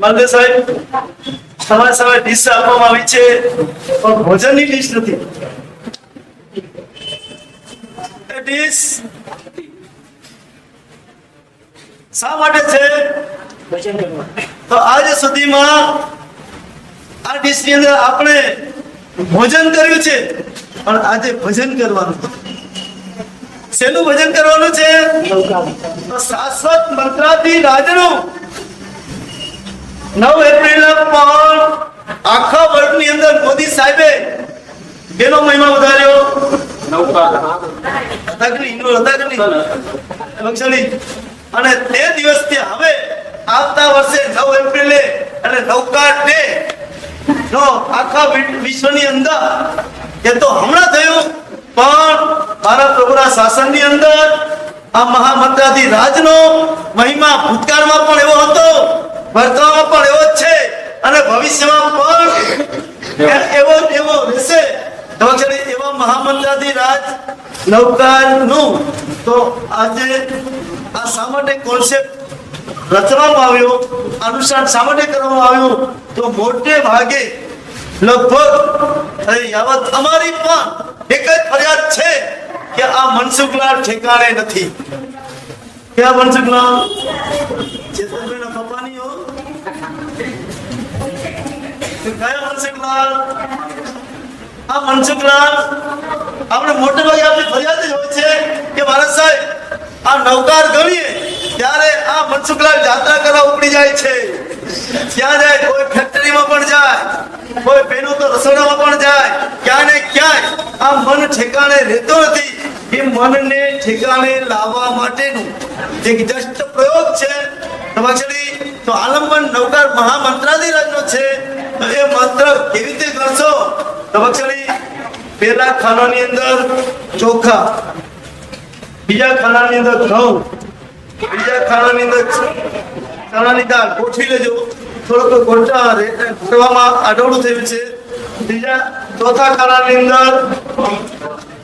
માલદેવ સાહેબ તમારી સામે ડીશ આપવામાં આવી છે, પણ ભોજનની ડીશ નથી. ડીશ શા માટે છે? તો આજ સુધીમાં આ ડીશની અંદર આપણે ભોજન કર્યું છે, પણ આજે ભજન કરવાનું શેનું ભજન કરવાનું છે? શાશ્વત મંત્રાથી રાજનું નવ એપ્રિલ પણ આખા વર્લ્ડની અંદર મોદી સાહેબે કેનો મહિમા વધાર્યો. અને તે દિવસથી હવે આવતા વર્ષે નવ એપ્રિલે અને નૌકા ડે નો આખા વિશ્વની અંદર એ તો હમણાં થયું પણ મારા પ્રભુના શાસનની અંદર આ મહામંત્રાધી રાજનો મહિમા ભૂતકાળમાં પણ એવો હતો વર્તમાનમાં પણ એવો જ છે અને ભવિષ્યમાં પણ એવો. એવો રહેશે. તો એવા મહામંત્રાથી રાજ નૌકાનું તો આજે આ શા માટે કોન્સેપ્ટ રચવામાં આવ્યો અનુષ્ઠાન શા માટે કરવામાં આવ્યું? તો મોટે ભાગે લગભગ યાવત અમારી પણ એક જ ફરિયાદ છે કે આ મનસુખલાલ ઠેકાણે નથી. ક્યાં મનસુખલાલ ચેતનભાઈના પપ્પાની હો તો કયા જાય કોઈ ફેક્ટરીમાં પણ જાય, કોઈ બહેનો તો રસોડામાં પણ જાય. ક્યાં ને ક્યાંય આ મન ઠેકાણે રહેતો નથી. એ મનને ઠેકાણે લાવવા માટેનું જે જસ્ટ પ્રયોગ છે. તમારી તો આલંબન નવકાર મહામંત્રાધિરાજનો છે. એ મંત્ર કેવી રીતે કરશો તબક્ષરી પહેલા ખાનાની અંદર ચોખા, બીજા ખાનાની અંદર ઘઉં, બીજા ખાનાની અંદર ચણાની દાળ ગોઠવી લેજો. થોડોક ગોટા કરવામાં આડોળું થયું છે. ત્રીજા ચોથા ખાનાની અંદર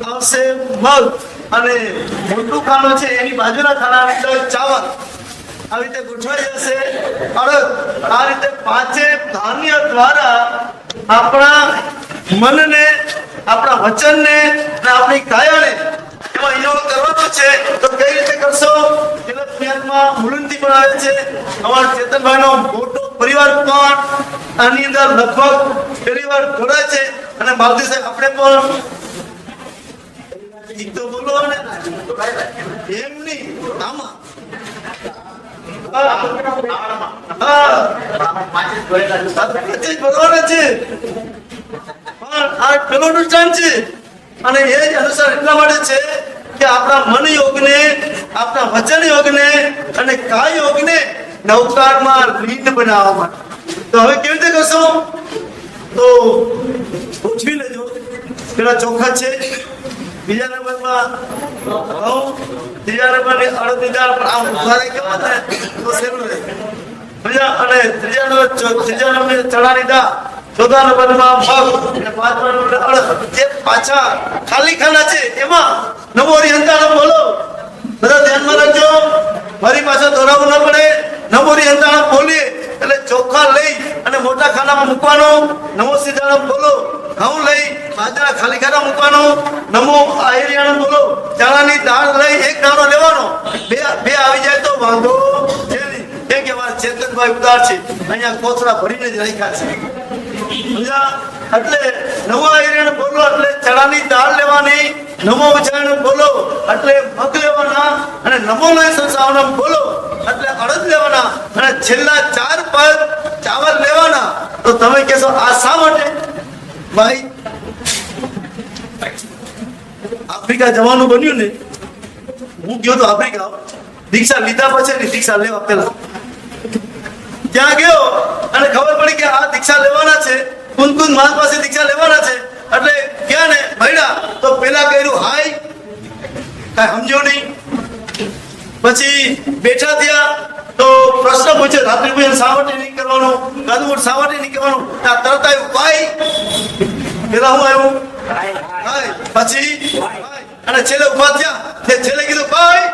આવશે મગ. અને મોટું ખાનો છે એની બાજુના ખાનાની અંદર ચાવલ. આવી રીતે ગોઠવાઈ જશે. અને આ રીતે પાંચે ધાન્ય દ્વારા આપણા મનને, આપણા વચનને અને આપણી કાયાને એમાં ઇન્વોલ્વ કરવાનો છે. તો કઈ રીતે કરશો? એટલે પુણ્યાત્મા મુલુંડી પણ આવે છે. અમારા ચેતનભાઈનો મોટો પરિવાર પણ આની અંદર લગભગ પરિવાર જોડાય છે. અને માલતી સાહેબ, આપણે પણ ઈ તો બોલો ને એમ નહીં આમાં બોલવાના છે પણ આ પેલો અનુષ્ઠાન છે અને એ જ અનુસાર એટલા માટે છે કે આપણા મન યોગને આપણા વચન યોગને અને કાય યોગને નવકારમાં લીન બનાવવા માટે તો હવે કેવી રીતે કરશો તો પૂછવી લેજો પેલા ચોખા છે બીજા નંબરમાં ઘઉં ત્રીજા નંબરની અડધી પણ આમ ઊભા રહી કેવા થાય તો સહેલું રહે બીજા અને ત્રીજા નંબર ત્રીજા નંબર ચણાની દાળ ચોથા નંબરમાં મગ અને પાંચમા નંબર અડદ. જે પાછા ખાલી ખાના છે, એમાં નવો હરિહંતાણો બોલો. બધા ધ્યાનમાં રાખજો. ફરી પાછા દોરાવવું ન પડે. નવો હરિહંતાણો બોલીએ. એટલે ચોખા લઈ અને મોટા ખાનામાં મૂકવાનો. નમો સીધારામ બોલો. ઘઉં લઈ બાજરા ખાલી ખાના મૂકવાનો. નમો આયરિયાણો બોલો. ચણાની દાળ લઈ એક દાણો લેવાનો. બે બે આવી જાય તો વાંધો છે નહીં કેમ કે મારા ચેતનભાઈ ઉદાર છે. અહીંયા કોથળા ભરીને જ રાખ્યા છે? એટલે નવો આયર્યણ બોલો, એટલે ચણાની દાળ લેવાની. નમો વિચારણ બોલો, એટલે મગ લેવાના. અને નમો લય સંસાવનમ બોલો. એટલે અડદ લેવાના અને છેલ્લા ચાર પદ ચાવલ લેવાના. તો તમે કહેશો, આ શા માટે? ભાઈ, આફ્રિકા જવાનું બન્યું ને, હું ગયો તો આફ્રિકા. દીક્ષા લીધા પછી દીક્ષા લેવા પેલા ત્યાં ગયો અને ખબર પડી કે આ દીક્ષા લેવાના છે. કુંદકુંદ માસ પાસે દીક્ષા લેવાના છે. એટલે ગયા ને મળ્યા તો પેલા કર્યું હાય. કાંઈ સમજો નહીં. પછી બેઠા થયા તો પ્રશ્ન પૂછે રાત્રિ પૂજન શા માટે નહીં કરવાનું ગાદુમૂળ શા માટે નહીં કરવાનું ત્યાં તરત આવ્યું, ભાઈ, પેલા હું આવ્યું? પછી. અને છેલ્લે ઊભા થયા. છેલ્લે કીધું, ભાઈ,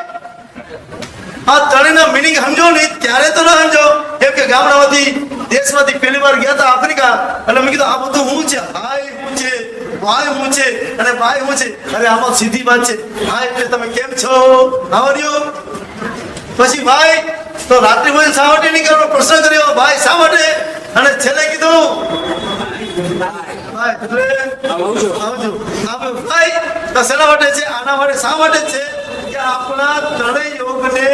આ ત્રણેયના મિનિંગ સમજો નહીં ત્યારે તો ના સમજો. કેમ કે ગામડામાંથી, દેશમાંથી પહેલી વાર ગયા હતા આફ્રિકા, એટલે મેં કીધું, આ બધું હું છે? હાય હું છે? ભાઈ હું છે અને ભાઈ હું છે અરે આમાં સીધી વાત છે. હા એટલે તમે કેમ છો? આવડ્યો પછી ભાઈ તો રાત્રિ ભોજન શા માટે નહીં કરવાનો પ્રશ્ન કર્યો. ભાઈ શા માટે અને છેલ્લે કીધું ભાઈ તો શેના માટે છે? આના માટે શા માટે છે? કે આપણા ત્રણેય યોગને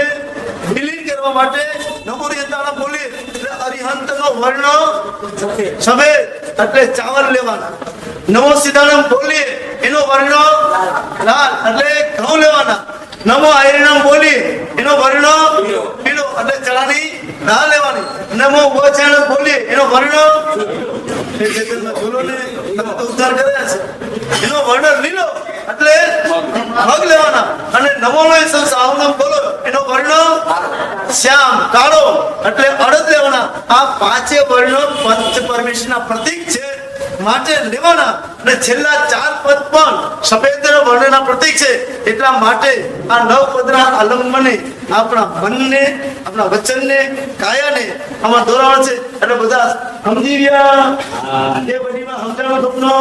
વિલીન કરવા માટે નમોરી અંતાણા બોલીએ નો વર્ણ સફેદ એટલે ચાવલ લેવાના. નમો સીતારામ બોલીએ એનો વર્ણ લાલ એટલે ઘઉં લેવાના. નમો આયરણામ બોલી, એનો વર્ણ પીળો એટલે ચણાની દાળ લેવાની. નમો વચન બોલી, એનો વર્ણ ને ઉદ્ધાર કર્યા છે. એનો વર્ણ લીલો એટલે મગ લેવાના. અને નમો સાવનામ બોલો. એનો વર્ણ શ્યામ કાળો. એટલે અડદ લેવાના આ પાંચે વર્ણો પંચ પરમેશ્વરના પ્રતીક છે માટે લેવાના. અને છેલ્લા ચાર પદ પણ સફેદ વર્ણના પ્રતીક છે. એટલા માટે આ નવ પદના અલંબને આપણા મનને આપણા વચનને કાયાને આમાં દોરાવણ છે. એટલે બધા સમજી ગયા? એ બધીમાં સમજાવવા સપનો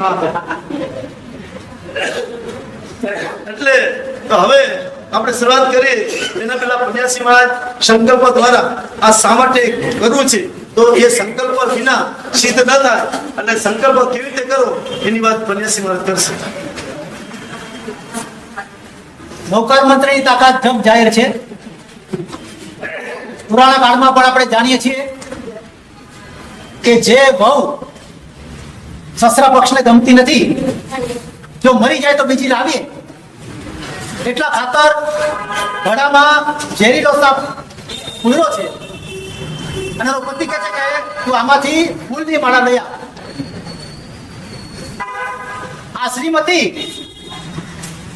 હા. એટલે તો હવે આપણે શરૂઆત કરીએ. એના પહેલા પન્યાસી મહારાજ સંકલ્પ દ્વારા આ શા માટે કરવું છે? તો એ સંકલ્પ વિના સિદ્ધ ન થાય એટલે સંકલ્પ કેવી રીતે કરો? એની વાત પન્યાસી મહારાજ કરશે. નૌકાર મંત્રની તાકાત જમ જાહેર છે. પુરાણા કાળમાં પણ આપણે જાણીએ છીએ કે જે વહુ સસરા પક્ષને ગમતી નથી, જો મરી જાય તો બીજી લાવીએ. એટલા ખાતર ઘડામાં ઝેરીલો સાપ પૂર્યો છે. અને પતિ કહે છે કે તું આમાંથી ફૂલની માળા લઈ આ શ્રીમતી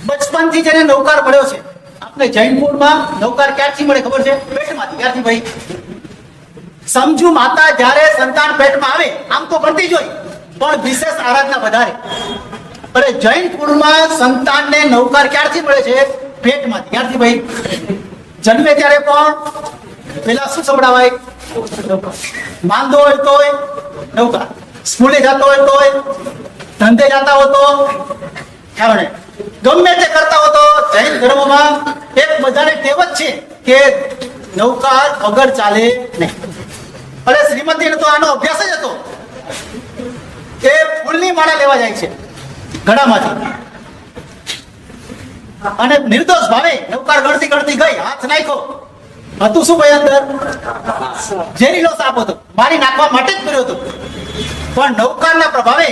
બચપનથી જેને નૌકાર મળ્યો છે. આપણે જૈનપુરમાં નૌકાર ક્યારથી મળે ખબર છે? પેટમાંથી. ક્યારથી ભાઈ? સમજુ માતા જ્યારે સંતાન પેટમાં આવે, આમ તો કરતી જ હોય. પણ વિશેષ આરાધના વધારે. અરે જૈન કુળમાં સંતાનને નૌકાર ક્યારથી મળે છે? પેટમાંથી. ક્યારથી ભાઈ? જન્મે ત્યારે પણ પેલા શું સંભળાવાય? માંદો હોય તોય નૌકાર સ્કૂલે જતો હોય તોય ધંધે જતા હોય તો કારણે ગમે તે કરતા હો તો જૈન ધર્મમાં એક બધાને ટેવ જ છે કે નૌકાર વગર ચાલે નહીં. અરે શ્રીમતીને તો આનો અભ્યાસ જ હતો. કે ફૂલની માળા લેવા જાય છે. ઘડામાંથી અને નિર્દોષ ભાવે નૌકાર ગળતી ગળતી ગઈ, હાથ નાખ્યો. હતું શું ભાઈ અંદર? ઝેરીલો સાપ હતો મારી નાખવા માટે જ કર્યો હતો. પણ નૌકારના પ્રભાવે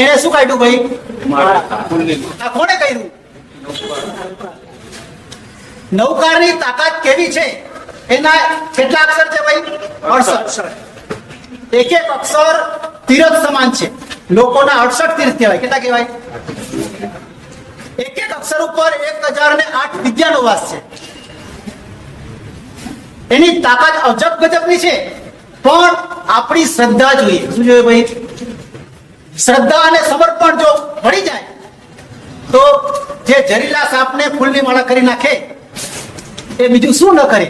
એને શું કાઢ્યું ભાઈ? આ કોણે કર્યું? નૌકારની તાકાત કેવી છે? એના કેટલા અક્ષર છે ભાઈ? અડસઠ. એક એક અક્ષર તીરથ સમાન છે. લોકોના અડસઠ તીર્થ કહેવાય. કેટલા કહેવાય? એક એક અક્ષર ઉપર એક હજાર ને આઠ વિદ્યાનો વાસ છે. એની તાકાત અજબ ગજબની છે. પણ આપણી શ્રદ્ધા જોઈએ. શું જોઈએ ભાઈ? શ્રદ્ધા અને સમર્પણ જો મળી જાય, તો જે જરીલા સાપને ફૂલની માળા કરી નાખે, એ બીજું શું ન કરે?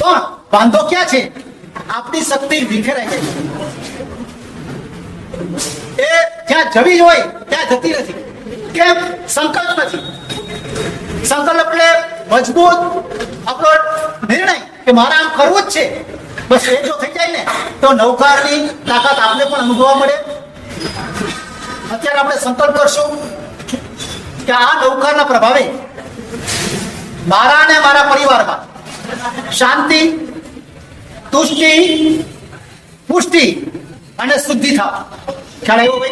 પણ વાંધો ક્યાં છે? આપણી શક્તિ વિખેરાઈ ગઈ. એ જ્યાં જવી હોય, ત્યાં જતી નથી. કેમ? સંકલ્પ નથી. સંકલ્પ એટલે મજબૂત આપણો નિર્ણય કે મારે આમ કરવું જ છે. બસ એ જો થઈ જાય ને, તો નૌકારની તાકાત આપને પણ અનુભવવા મળે. અત્યારે આપણે સંકલ્પ કરશું કે આ નૌકારના પ્રભાવે મારા અને મારા પરિવારમાં શાંતિ, તુષ્ટિ, પુષ્ટિ અને શુદ્ધિ થાવ. ખ્યાલ આવ્યો ભાઈ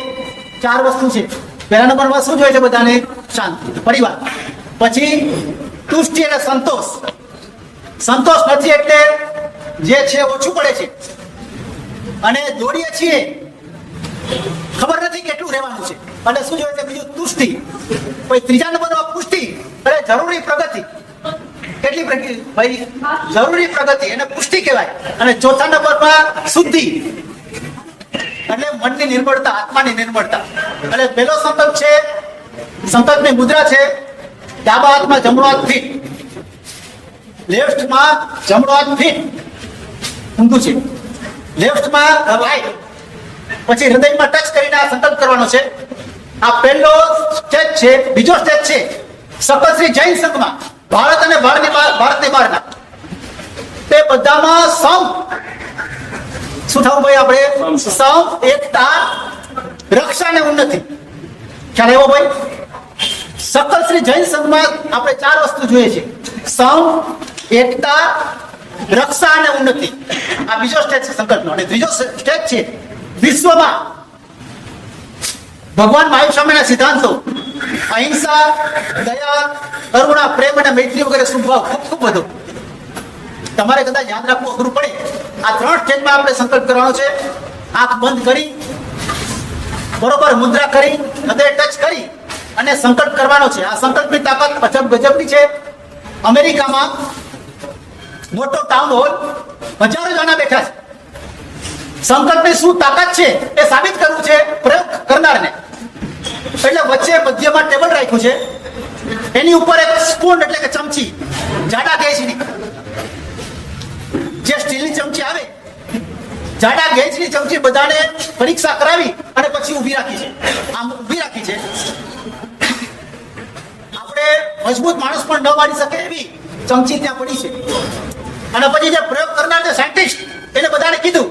ચાર વસ્તુ છે. પહેલા નંબરમાં શું જોઈએ છે બધાને? શાંતિ. પરિવાર. પછી તુષ્ટિ અને સંતોષ. સંતોષ નથી એટલે જે છે ઓછું પડે છે. અને દોડીએ છીએ, ખબર નથી કેટલું રહેવાનું છે. અને શું જોઈએ છે બીજું? તુષ્ટિ. પછી ત્રીજા નંબરમાં પુષ્ટિ અને જરૂરી પ્રગતિ. કેટલી પ્રગતિ? ભાઈ, જરૂરી પ્રગતિ એને પુષ્ટિ કહેવાય. અને ચોથા નંબરમાં શુદ્ધિ. એટલે મનની નિર્મળતા આત્માની નિર્મળતા એટલે પેલો સંકલ્પ છે, સંકલ્પની મુદ્રા છે, ડાબા હાથમાં જમણો હાથ ફીટ. લેફ્ટમાં જમણો હાથ ફીટ. ઊંધું છે. લેફ્ટમાં રાઈટ પછી હૃદયમાં ટચ કરીને આ સંકલ્પ કરવાનો છે. આ પહેલો સ્ટેજ છે, બીજો સ્ટેજ છે. સખત શ્રી જૈન સંઘમાં, ભારત અને ભારતની બહાર બહારના. તે બધામાં સમ શું થવું ભાઈ આપણે? સમ એકતા રક્ષા ને ઉન્નતિ. ખ્યાલ એવો ભાઈ? સકલ શ્રી જૈન સંઘમાં આપણે ચાર વસ્તુ જોઈએ છે. સમ એકતા રક્ષા અને ઉન્નતિ. આ બીજો સ્ટેજ છે સંકલ્પનો. અને ત્રીજો સ્ટેજ છે વિશ્વમાં. ભગવાન મહાવીર સ્વામીના સિદ્ધાંતો. અહિંસા દયા કરુણા પ્રેમ અને મૈત્રી વગેરે સ્વભાવ ખૂબ ખૂબ વધુ. તમારે કદાચ યાદ રાખવું અઘરું પડે. આ ત્રણ સ્ટેજમાં આપણે સંકલ્પ કરવાનો છે. આંખ બંધ કરી, બરોબર મુદ્રા કરી, હૃદય ટચ કરી અને સંકલ્પ કરવાનો છે. આ સંકલ્પની તાકાત અજબ ગજબની છે. અમેરિકામાં મોટો ટાઉન હોલ હજારો જણા બેઠા છે. સંકલ્પની શું તાકાત છે એ સાબિત કરવું છે પ્રયોગ કરનારને. એટલે વચ્ચે મધ્યમાં ટેબલ રાખ્યું છે. એની ઉપર એક સ્પૂન એટલે કે ચમચી. જાડા ગેજની જે સ્ટીલની ચમચી આવે, જાડા ગેજની ચમચી બધાને પરીક્ષા કરાવી અને પછી ઊભી રાખી છે. આમ ઊભી રાખી છે. આપણે મજબૂત માણસ પણ ન મારી શકે એવી ચમચી ત્યાં પડી છે. અને પછી જે પ્રયોગ કરનાર જે સાયન્ટિસ્ટ એને બધાને કીધું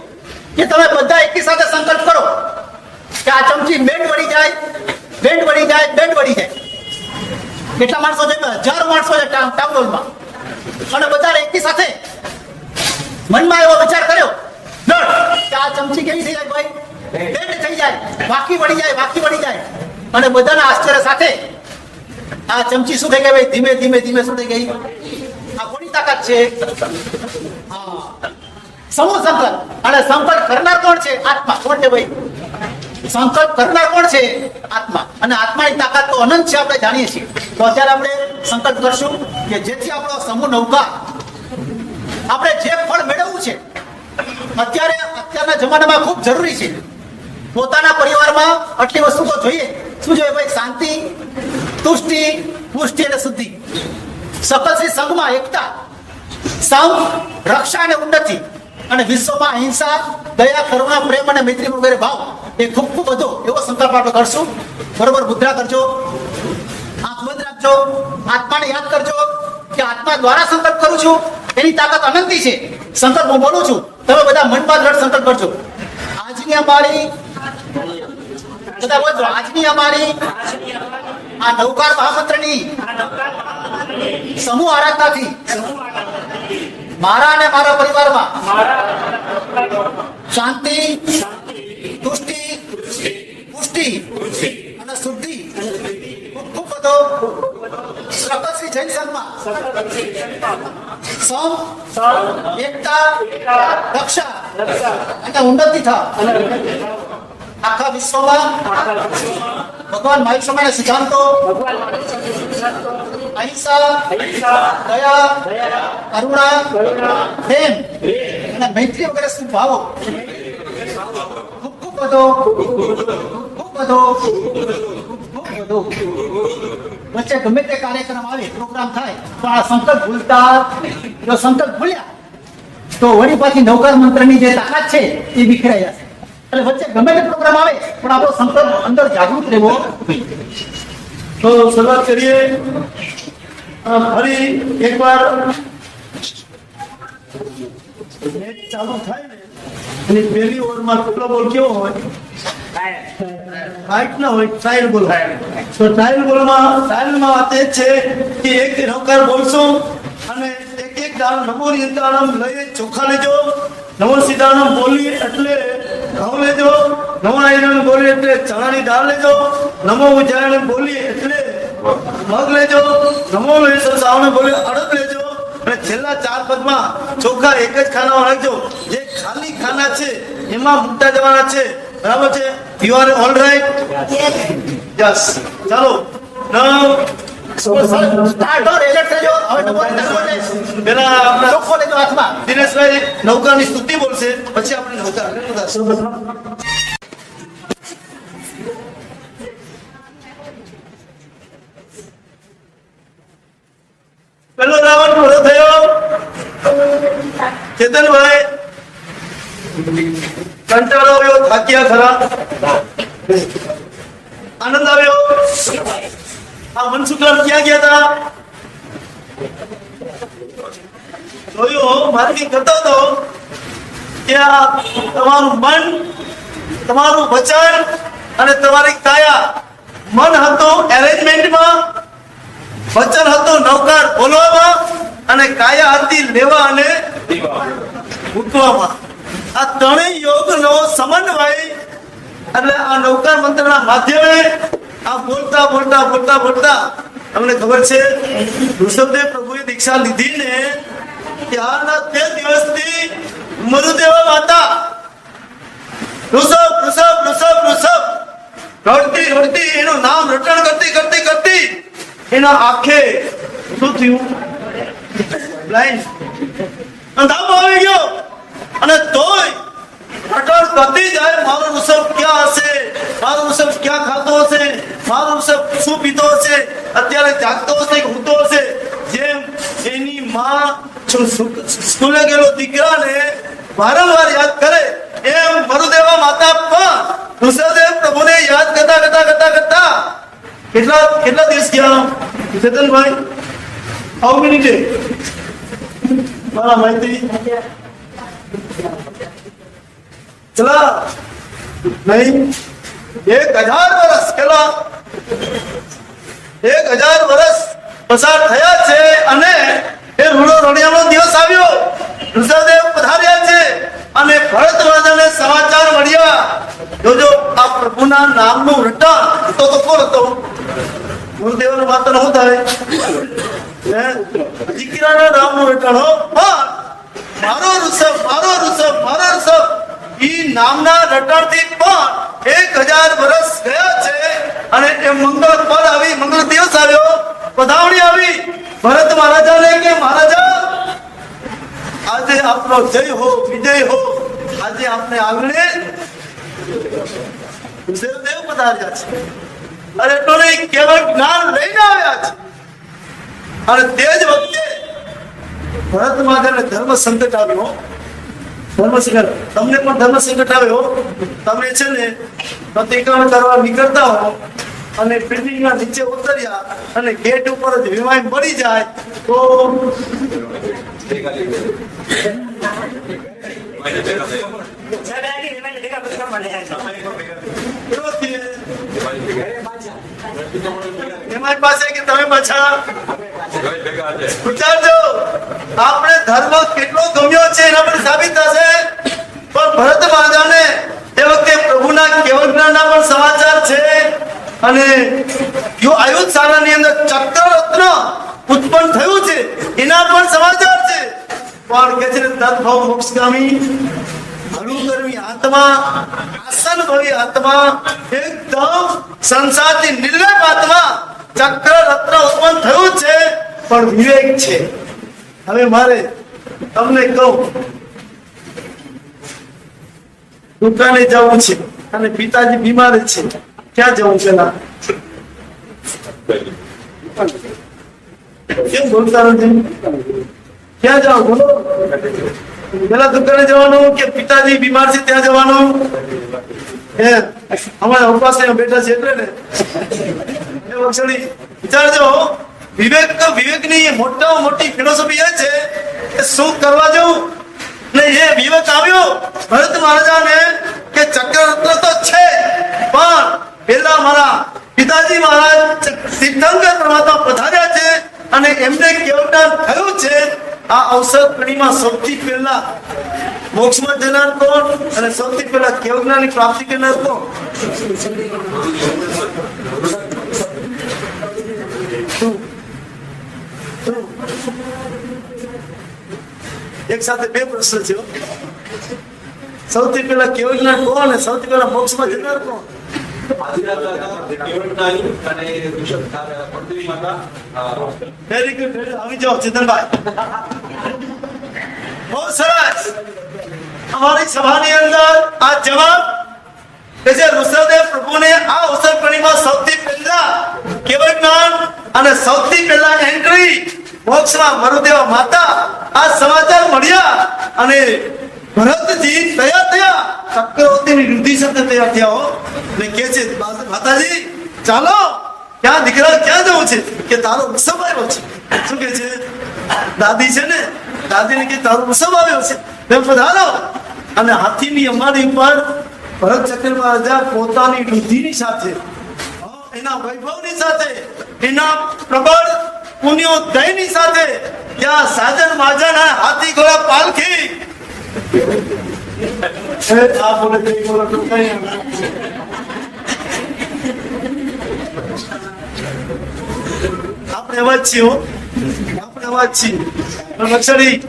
કે તમે બધા એકી સાથે સંકલ્પ કરો કે આ ચમચી બેન્ડ વળી જાય બેન્ડ વળી જાય બેન્ડ વળી જાય. કેટલા માણસો છે? હજાર માણસો છે ટાઉન હોલમાં અને બધા એકી સાથે મનમાં એવો વિચાર કર્યો. આ ચમચી કેવી થઈ જાય ભાઈ? બેન્ડ થઈ જાય વાકી વળી જાય વાકી વળી જાય. અને બધાના આશ્ચર્ય સાથે આ ચમચી શું થઈ ગઈ ભાઈ? ધીમે ધીમે ધીમે શું થઈ ગઈ? આ કોની તાકાત છે. સમૂહ સંકલ્પ. અને સંકલ્પ કરનાર કોણ છે? આત્મા. કોણ છે ભાઈ? સંકલ્પ કરનાર કોણ છે? આત્મા. અને આત્માની તાકાત તો અનંત છે આપણે જાણીએ છીએ. તો અત્યારે આપણે સંકલ્પ કરશું કે જેથી આપણો સમૂહ નૌકા આપણે જે ફળ મેળવવું છે, અત્યારે અત્યારના જમાનામાં ખૂબ જરૂરી છે. પોતાના પરિવારમાં આટલી વસ્તુ તો જોઈએ, શું જોઈએ ભાઈ? શાંતિ, તુષ્ટિ, પુષ્ટિ અને શુદ્ધિ. સકલશ્રી સંઘમાં એકતા, સંઘ, રક્ષા અને ઉન્નતિ અને વિશ્વમાં અહિંસા, દયા, કરુણા, પ્રેમ અને મૈત્રી વગેરે ભાવ એ ખૂબ ખૂબ વધુ એવો સંકલ્પ આપણે કરશું. બરોબર, મુદ્રા કરજો. આંખ બંધ રાખજો. આત્માને યાદ કરજો કે આત્મા દ્વારા સંકલ્પ કરું છું. એની તાકાત અનંતી છે. સંકલ્પ હું બોલું છું. તમે બધા મનમાં દ્રઢ સંકલ્પ કરજો. આજની અમારી બધા બોલજો, આજની અમારી આ નૌકાર મહામંત્રની સમૂહ આરાધનાથી મારા અને મારા પરિવારમાં શાંતિ, તુષ્ટિ, પુષ્ટિ અને શુદ્ધિ ખૂબ ખૂબ બધો શ્રી જૈન સંઘમાં સમ એકતા રક્ષા અને ઉન્નતિ થા આખા વિશ્વમાં ભગવાન મહાવીર સ્વામીના સિદ્ધાંતો અહિંસા દયા કરુણા પ્રેમ અને મૈત્રી વગેરે શું ભાવો ખૂબ ખૂબ બધો ખૂબ બધો વચ્ચે ગમે તે કાર્યક્રમ આવે પ્રોગ્રામ થાય તો આ સંકલ્પ ભૂલતા જો સંકલ્પ ભૂલ્યા તો વળી પાછી નૌકાર મંત્રની જે તાકાત છે એ વિખરાઈ જશે. એટલે વચ્ચે ગમે તે પ્રોગ્રામ આવે પણ આપણો સંકલ્પ અંદર જાગૃત રહેવો તો શરૂઆત કરીએ. ફરી એકવાર. ચાલુ થાય ને એની પહેલી ઓવરમાં કેટલો બોલ કેવો હોય? અને ચોખા લેજો. નમો સીતારામ બોલી એટલે ઘઉં લેજો. નમો નારાયણ બોલી એટલે ચણાની દાળ લેજો. નમો ઉજાયણ બોલી એટલે મગ લેજો. નમો સાવને બોલી અડદ લેજો. અને છેલ્લા ચાર પદમાં ચોખા એક જ ખાનામાં રાખજો. જે ખાલી ખાના છે એમાં મૂકતા જવાના છે. બરાબર છે? You are all right yes ચાલો. ચોખ્ખો દિનેશભાઈ નૌકાની સ્તુતિ બોલશે. પછી આપણે નૌકા પેલો રાવણ ચેતનભાઈ કંટાળો આવ્યો થાક્યા ખરા? આનંદ આવ્યો આ મનસુખલાલ ક્યાં ગયા હતા જોયું માર્કિંગ કરતો હતો કે તમારું મન, તમારું વચન અને તમારી કાયા. મન હતું એરેન્જમેન્ટમાં વચન હતું નૌકાર બોલવામાં. અને કાયા હતી લેવા અને મૂકવામાં આ ત્રણેય યોગનો સમન્વય, એટલે આ નૌકાર મંત્રના માધ્યમે આ બોલતા બોલતા બોલતા બોલતા તમને ખબર છે, ઋષભદેવ પ્રભુએ દીક્ષા લીધી ને ત્યારના તે દિવસથી મરુદેવા માતા. ઋષભ ઋષભ ઋષભ ઋષભ. રડતી રડતી એનું નામ રટણ કરતી કરતી કરતી એના આંખે શું થયું? બ્લાઇન્ડ અંધાપો આવી ગયો. અને તોય રટણ કરતી જાય, મારો ઋષભ ક્યાં હશે? મારો ઋષભ ક્યાં ખાતો હશે? મારો ઋષભ શું પીતો હશે? અત્યારે જાગતો હશે કે ઊંઘતો હશે? જેમ એની માં સ્કૂલે ગયેલો દીકરાને વારંવાર યાદ કરે, એમ મરુદેવા માતા પણ ઋષભદેવ પ્રભુને યાદ કરતા કરતા કરતા કરતા કેટલા કેટલા દિવસ ગયા ચેતનભાઈ આવો days? મારા માહિતી. ચલા. નહીં. એક હજાર વર્ષ પેલા એક હજાર વર્ષ પસાર થયા છે અને એ રૂડો રણિયાનો દિવસ આવ્યો. ઋષભદેવ પધાર્યા છે અને ભરત રાજાને સમાચાર મળ્યા. જોજો, આ પ્રભુના નામનું રટણ તો તો કોણ હતો ગુરુદેવનો વાતન શું થાય હે? દીકરાના નામનું રટણ હો? પણ મારો ઋષભ મારો ઋષભ મારો ઋષભ, ઈ નામના રટણથી પણ એક હજાર વર્ષ ગયા છે અને એ મંગળ પર આવી, મંગળ દિવસ આવ્યો, પધાવણી આવી. ભરત મહારાજાને કે, મહારાજા, આજે આપનો જય હો, વિજય હો. આજે આપને આંગણે ઋષભદેવ પધાર્યા છે. અને નહીં કેવળ જ્ઞાન લઈને આવ્યા છે. અને તે જ વખતે ભરત મહારાજાને ધર્મ સંકટ આવ્યો. ધર્મ સંકટ. તમને પણ ધર્મ સંકટ આવ્યો? તમે છે ને પ્રતિક્રમણ કરવા નીકળતા હો અને બિલ્ડિંગના નીચે ઉતર્યા અને ગેટ ઉપર જ વિમાન પડી જાય તો કેવો થયે? પાસે કે તમે પાછા વિચારજો આપણે ધર્મ કેટલો ગમ્યો છે એના પર સાબિત થશે. પણ ભરત મહારાજાને એ વખતે પ્રભુના કેવળ જ્ઞાનના પણ સમાચાર છે. અને આયુધ શાળાની અંદર ચક્ર રત્ન ઉત્પન્ન થયું છે, એના પણ સમાચાર છે. પણ કે છે તદભાવ મોક્ષગામી અનુકર્મી આત્મા આસન ભરી આત્મા, એકદમ સંસારથી નિર્લેપ આત્મા ચક્ર રત્ન ઉત્પન્ન થયું છે, પણ વિવેક છે. હવે મારે તમને કહું, દુકાને જવું છે અને પિતાજી બીમાર છે, ક્યાં જવું પેલા કેમ બોલતા નથી? ક્યાં જાવ બોલો? પેલા દુકાને જવાનું કે પિતાજી બીમાર છે ત્યાં જવાનું? હે, અમારા ઉપવાસ બેઠા છે એટલે ને. વક્ષણી વિચારજો. વિવેક વિવેકની મોટા મોટી ફિલોસોફી એ છે કે શું કરવા જવું? ને એ વિવેક આવ્યો ભરત મહારાજાને કે ચક્રરત્ન તો છે, પણ પેલા મારા પિતાજી મહારાજ સિદ્ધાંત પ્રમાત્મા પધાર્યા છે અને એમને કેવટાન થયું છે આ અવસર કડીમાં સૌથી પહેલા મોક્ષમાં જનાર કોણ અને સૌથી પહેલા કેવજ્ઞાની પ્રાપ્તિ કરનાર કોણ? એક સાથે બે પ્રશ્ન છે સૌથી પહેલા કેવજ્ઞાન કોણ અને સૌથી પહેલા મોક્ષમાં જનાર કોણ વેરી ગુડ આવી જાઓ ચેતનભાઈ બહુ સરસ અમારી સભાની અંદર આ જવાબ અને સૌથી પહેલા એન્ટ્રી મોક્ષમાં મરુદેવા માતા આ સમાચાર મળ્યા અને ભરતજી, તૈયાર થયા? ચક્રવર્તીની વૃદ્ધિ સાથે તૈયાર થયા હો. ને કે છે માતાજી, ચાલો. ક્યાં દીકરા, ક્યાં જવું છે? કે તારો ઉત્સવ આવ્યો છે. શું કે છે? દાદી છે ને, દાદીને કે તારો ઉત્સવ આવ્યો છે. તેમ પધારો અને હાથીની અમારી ઉપર ભરત ચક્ર રાજા પોતાની વૃદ્ધિની સાથે, એના વૈભવની સાથે, એના પ્રબળ પુણ્યો દયની સાથે, ત્યાં સાજન માજન હાથી ઘોડા પાલખી તો આપણે અવાજ છીએ. આપણે અવાજ છીએ અક્ષરી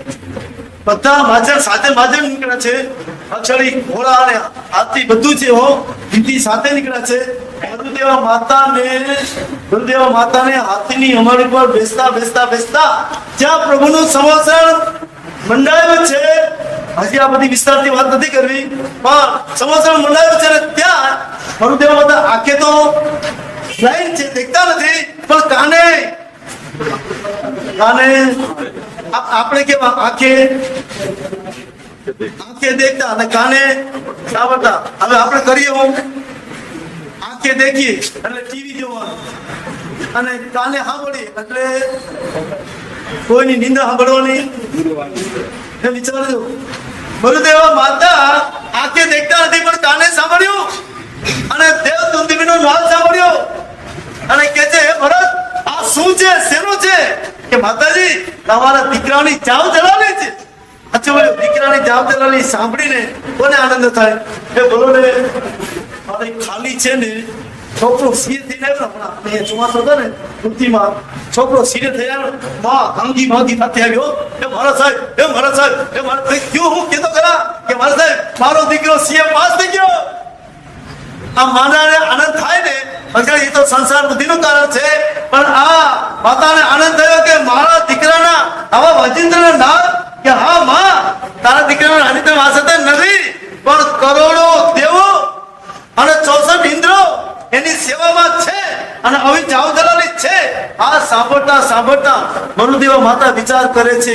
બધા માજર સાથે માજર નીકળ્યા છે અક્ષરી ઘોડા અને હાથી બધું છે હો વિધિ સાથે નીકળ્યા છે ગુરુદેવા માતાને ગુરુદેવા માતાને હાથીની અમારી પર બેસતા બેસતા બેસતા જ્યાં પ્રભુનું સમાચાર મંડાયું છે હજી આ બધી વિસ્તારથી વાત નથી કરવી. પણ સંવત્સર મંડાયું છે ત્યાં ગુરુદેવા બધા આંખે તો લાઈન છે, દેખતા નથી, પણ કાને? કાને? આપણે કેવા આંખે? આંખે દેખતા અને કાને? સાંભળતા. હવે આપણે કરીએ હું. આંખે દેખીએ એટલે ટીવી જોવાનું. અને કાને સાંભળીએ એટલે કોઈની નિંદા સાંભળવાની? એ વિચારજો. ગુરુદેવ માતા આંખે દેખતા નથી, પણ કાને સાંભળ્યું? અને દેવ તુંદીનો નામ સાંભળ્યો. અને કે છે, "હે ભરત, આ શું છે? શેનું છે? કે માતાજી, તમારા દીકરાની ચાવ જલાલી છે. અચ્છા બોલ્યો દીકરાની ચાવ જલાલી સાંભળીને કોને આનંદ થાય? એ બોલો ને, મારે ખાલી છે ને છોકરો સીએ થઈને આવ્યો હમણાં ચોમાસો હતો ને ઋતુમાં છોકરો સીરે થઈ આવ્યો માં ગાંગી માંગી સાથે આવ્યો. એ મારા સાહેબ, એ મારા સાહેબ, એ મારા સાહેબ, કયું હું કીધો ખરા કે મારા સાહેબ, મારો દીકરો સીએ પાસ થઈ ગયો. આ માનાને આનંદ થાય ને અંકલ એ તો સંસાર બુદ્ધિનું કારણ છે. પણ આ માતાને આનંદ થયો કે મારા દીકરાના આવા વજિંદ્રના નામ કે હા માં તારા દીકરાના હાની તો વાસ હતા નથી પણ કરોડો દેવો અને ચોસઠ ઇન્દ્રો એની સેવામાં છે અને આવી જાવ દલાલી છે આ સાંભળતા સાંભળતા મનુદેવા માતા વિચાર કરે છે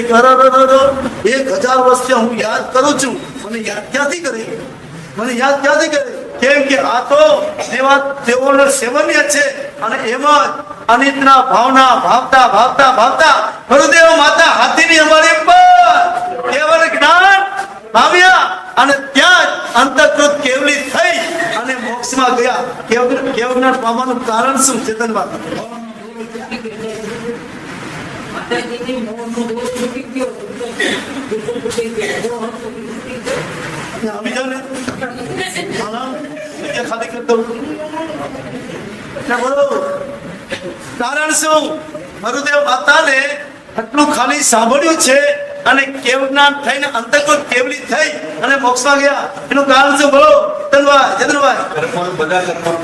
એક હજાર વર્ષથી હું યાદ કરું છું. મને યાદ ક્યાંથી કરે? મને યાદ ક્યાંથી કરે? કેમ કે આ તો દેવા તેઓનો સેવન્ય છે અને એમાં અનિતના ભાવના ભાવતા ભાવતા ભાવતા ગુરુદેવ માતા હાથીની અમારી પર કેવળ જ્ઞાન ભાવ્યા અને ત્યાં જ અંતકૃત કેવલી થઈ અને મોક્ષમાં ગયા. કેવ કેવજ્ઞાન પામવાનું કારણ શું? ચેતનબા માતાજીની મોહનો દોષ તૂટી ગયો. દુઃખ તૂટી ગયો. મોહ તૂટી ગયો. આવી જાઓ ને હા, જગ્યા ખાલી કરી દઉં ને બોલો કારણ શું મરુદેવ માતાને આટલું ખાલી સાંભળ્યું છે અને કેવજ્ઞાન થઈને અંતર્ગત કેવલી થઈ અને મોક્ષમાં ગયા એનું કારણ શું બોલો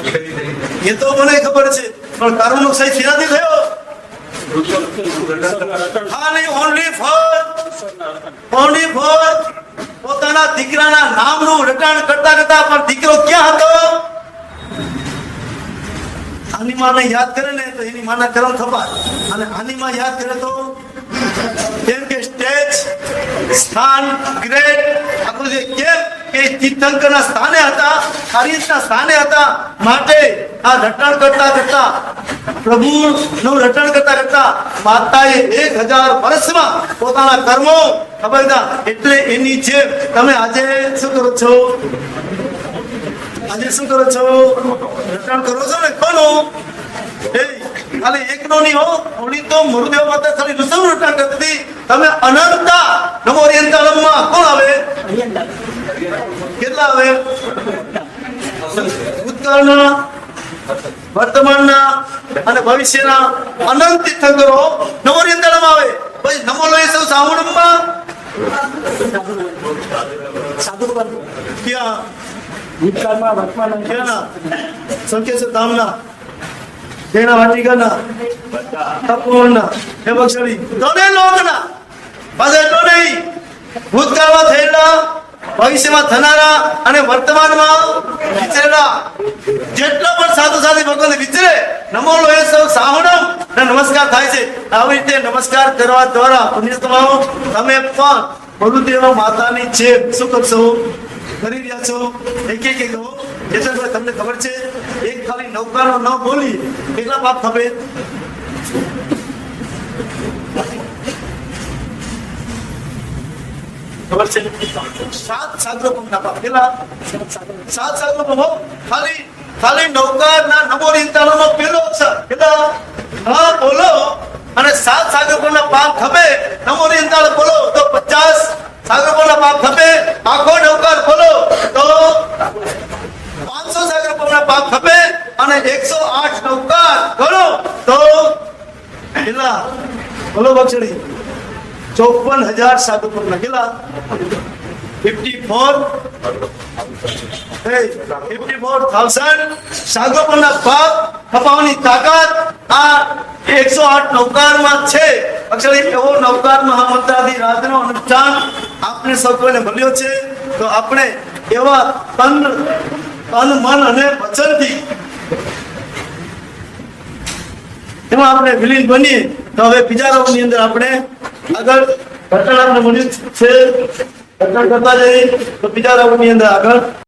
કરી દે. એ તો મને ખબર છે પણ કર્મનો ક્ષય શેનાથી થયો પોતાના દીકરાના નામનું રટાણ કરતા કરતા પણ દીકરો ક્યાં હતો? આની માને યાદ કરે ને તો એની માના કરમ થપાય અને આની યાદ કરે તો કેમ કે સ્ટેજ સ્થાન ગ્રેડ આખું જે કેમ કે તીર્થંકરના સ્થાને હતા સ્થાને હતા. માટે આ રટણ કરતા કરતા, પ્રભુનું રટણ કરતા કરતા માતાએ એક હજાર વર્ષમાં પોતાના કર્મો ખબર હતા એટલે એની જેમ તમે આજે શું કરો છો? આજે શું કરો છો? રટણ કરો છો ને? કોનું? એ ખાલી એકનો નહીં હો થોડી તો મુરદેવ માતા ખાલી ઋષભ રટણ કરતી તમે અનંતા નમો ઓરિયન્તાલમમાં કોણ આવે? કેટલા આવે? ભૂતકાળના વર્તમાનના અને ભવિષ્યના અનંત તીર્થંકરો નમો ઓરિયન્તાલમમાં આવે. પછી નમો લોય સૌ સાવણમાં ક્યાં? ભૂતકાળમાં વર્તમાન ક્યાં સંકેત ધામના. તપોવનના હે બક્ષડી તને લોકના બસ એટલું નહીં ભૂતકાળમાં થયેલા, ભવિષ્યમાં થનારા અને વર્તમાનમાં વિચરેલા. જેટલો પણ સાધુ સાધી ભગવાન વિચરે, નમો લોહે સૌ સાહણમ ને નમસ્કાર થાય છે. આવી રીતે નમસ્કાર કરવા દ્વારા પુણ્યતમાઓ તમે પણ મરુદેવ માતાની છે શું કરશો કરી રહ્યા છો. એક એક એક તમને ખબર છે, એક ખાલી નૌકાનો ન બોલી, કેટલા પાપ છે? સાત સાગરો પગના પાપ. કેટલા? સાત પહેલો અક્ષર. બોલો. અને સાત સાગર પગના પાપ ખપે નમો નિંતાણો બોલો, તો પચાસ સાગર પગના પાપ ખપે આખો નૌકાર બોલો તો પાંચસો સાગર પગના પાપ ખપે અને એકસો આઠ નૌકાર ગણો તો કેટલા બોલો બક્ષડી ચોપન હજાર સાગર પગના લખેલા fifty four fifty four thousand સાગરોપણના પાપ ખપાવવાની તાકાત આ એકસો આઠ નૌકારમાં છે. અક્ષરી એવો નૌકાર મહામંત્રાદી રાજનો અનુષ્ઠાન આપણે સૌ મળ્યો છે. તો આપણે એવા તન તન, મન અને વચનથી એમાં આપણે વિલીન બનીએ. તો હવે બીજા રાઉન્ડની અંદર આપણે આગળ ઘટણ આપણે મળ્યું છે. ઘટણ કરતા જઈએ તો બીજા રાઉન્ડની અંદર આગળ